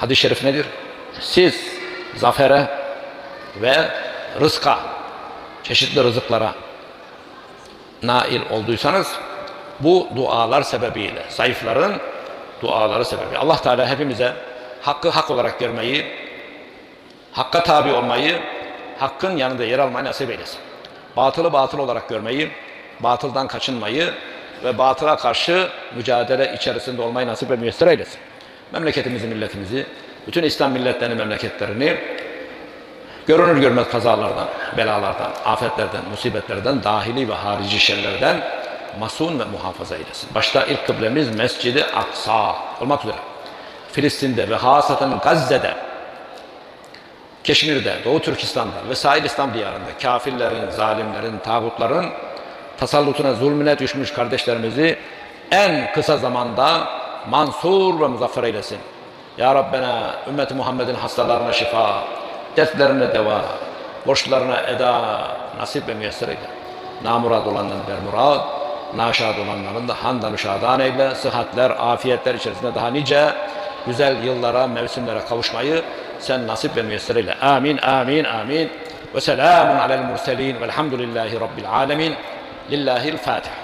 Hadis-i şerif nedir? Siz zafere ve rızka, çeşitli rızıklara nail olduysanız bu dualar sebebiyle, zayıfların duaları sebebiyle Allah Teala hepimize hakkı hak olarak görmeyi, hakka tabi olmayı, hakkın yanında yer almayı nasip eylesin. Batılı batıl olarak görmeyi, batıldan kaçınmayı ve batıla karşı mücadele içerisinde olmayı nasip ve müyesser eylesin. Memleketimizi, milletimizi, bütün İslam milletlerini, memleketlerini görünür görmez kazalardan, belalardan, afetlerden, musibetlerden, dahili ve harici şerlerden masun ve muhafaza eylesin. Başta ilk kıblemiz Mescid-i Aksa olmak üzere. Filistin'de ve hasaten Gazze'de, Keşmir'de, Doğu Türkistan'da ve sahil İslam diyarında kafirlerin, zalimlerin, tağutların tasallutuna, zulmüne düşmüş kardeşlerimizi en kısa zamanda mansur ve muzaffer eylesin. Ya Rabbena ümmeti Muhammed'in hastalarına şifa, dertlerine deva, borçlarına eda nasip ve müyesser eyle. Namurad olanların bermurad, naşad olanların da handan şadan eyle, sıhhatler, afiyetler içerisinde daha nice güzel yıllara, mevsimlere kavuşmayı sen nasip ve müyesser eyle. Amin, amin, amin. Ve selamun alel murselin velhamdülillahi rabbil alemin. Lillahil Fatiha.